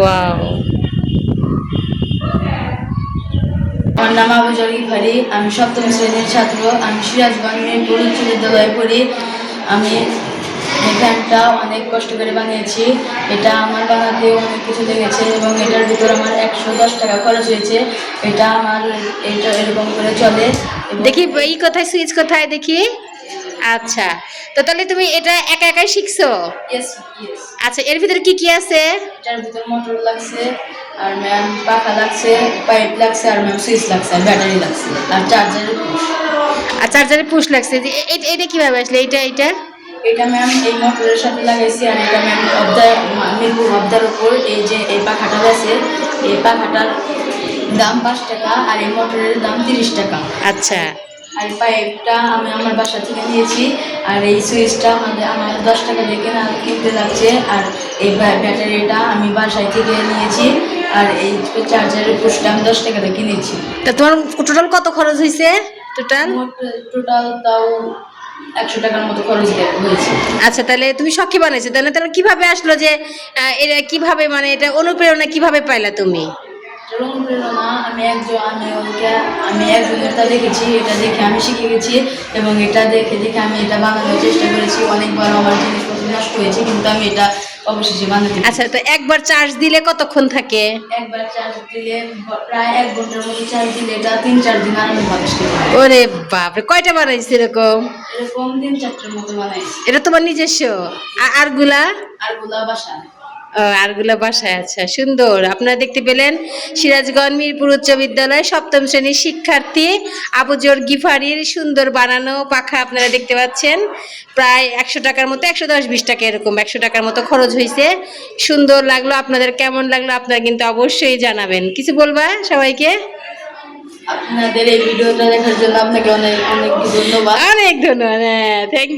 Wow আমার নাম আবু জরি ফারি আমি সপ্তম শ্রেণির ছাত্র। আমি সিরাজগঞ্জ মিরপুর উচ্চ বিদ্যালয়ে পড়ি। আমি এই ফ্যানটা অনেক কষ্ট করে বানিয়েছি। এটা আমার বানাতে অনেক কিছু লেগেছে এবং এটার ভিতর আমার একশো দশ টাকা খরচ হয়েছে। এটা আমার এটা এরকম করে চলে। দেখি এই কোথায় সুইচ কোথায় দেখি? আচ্ছা তো তাহলে তুমি এটা একা একাই শিখছো. আচ্ছা এর ভিতরে কি কি আছে? এটার ভিতর মোটর লাগছে আর ম্যাম পাখা লাগছে পাইপ লাগছে আর ম্যাম সুইচ লাগছে আর ব্যাটারি লাগছে আর চার্জারের আর চার্জারে পুশ লাগছে এটা কীভাবে আসলে এটা এটা এটা ম্যাম এই মোটরের সাথে লাগাইছি আর এটা ম্যাম অবদার মিরপুর অবদার উপর এই যে এই পাখাটা আছে এই পাখাটার দাম পাঁচ টাকা আর এই মোটরের দাম তিরিশ টাকা। আচ্ছা। আর এই পাইপটা আমি আমার বাসা থেকে নিয়েছি। আর এই সুইচটা আমাদের আমার দশ টাকা দিয়ে কেনা কিনতে লাগছে আর এই ব্য- ব্যাটারিটা আমি বাসায় থেকে নিয়েছি। আর এই চার্জারের পুষটা আমি দশ টাকা দিয়ে কিনেছি। তা তোমার টোটাল কত খরচ হয়েছে টোটাল টোটাল তাও একশো টাকার মতো খরচ হয়েছে। আচ্ছা তাহলে তুমি শখে বানিয়েছো তাহলে তাহলে কীভাবে আসলো যে এটা কীভাবে মানে এটা অনুপ্রেরণা কীভাবে পাইলা তুমি? আমি একজন আমি আমি দেখেছি এটা দেখে আমি শিখে গেছি এবং এটা দেখে দেখে আমি এটা বানানোর চেষ্টা করেছি অনেকবার আমার জিনিসপত্র নষ্ট হয়েছে কিন্তু আমি এটা অবশেষে বানাতে আচ্ছা তো একবার চার্জ দিলে কতক্ষণ থাকে? একবার চার্জ দিলে প্রায় এক ঘণ্টার মতো চার্জ দিলে এটা তিন চার দিন আরামে ওরে বাপরে কয়টা বানাইছে এরকম? এরকম তিন চারটের মতো বানাইছি। এটা তোমার নিজস্ব? আ- আরগুলা আরগুলা বাসা আরগুলা বাসায় আচ্ছা সুন্দর। আপনারা দেখতে পেলেন সিরাজগঞ্জ মিরপুর উচ্চ বিদ্যালয় সপ্তম শ্রেণির শিক্ষার্থী আবুজর গিফারির সুন্দর বানানো পাখা আপনারা দেখতে পাচ্ছেন। প্রায় একশো টাকার মতো একশো দশ বিশ টাকা এরকম একশো টাকার মতো খরচ হয়েছে সুন্দর লাগল আপনাদের কেমন লাগল আপনারা কিন্তু অবশ্যই জানাবেন। কিছু বলবা সবাইকে? আপনাদের এই ভিডিওটা দেখার জন্য আপনাকে অনেক অনেক ধন্যবাদ। অনেক ধন্যবাদ হ্যাঁ থ্যাংক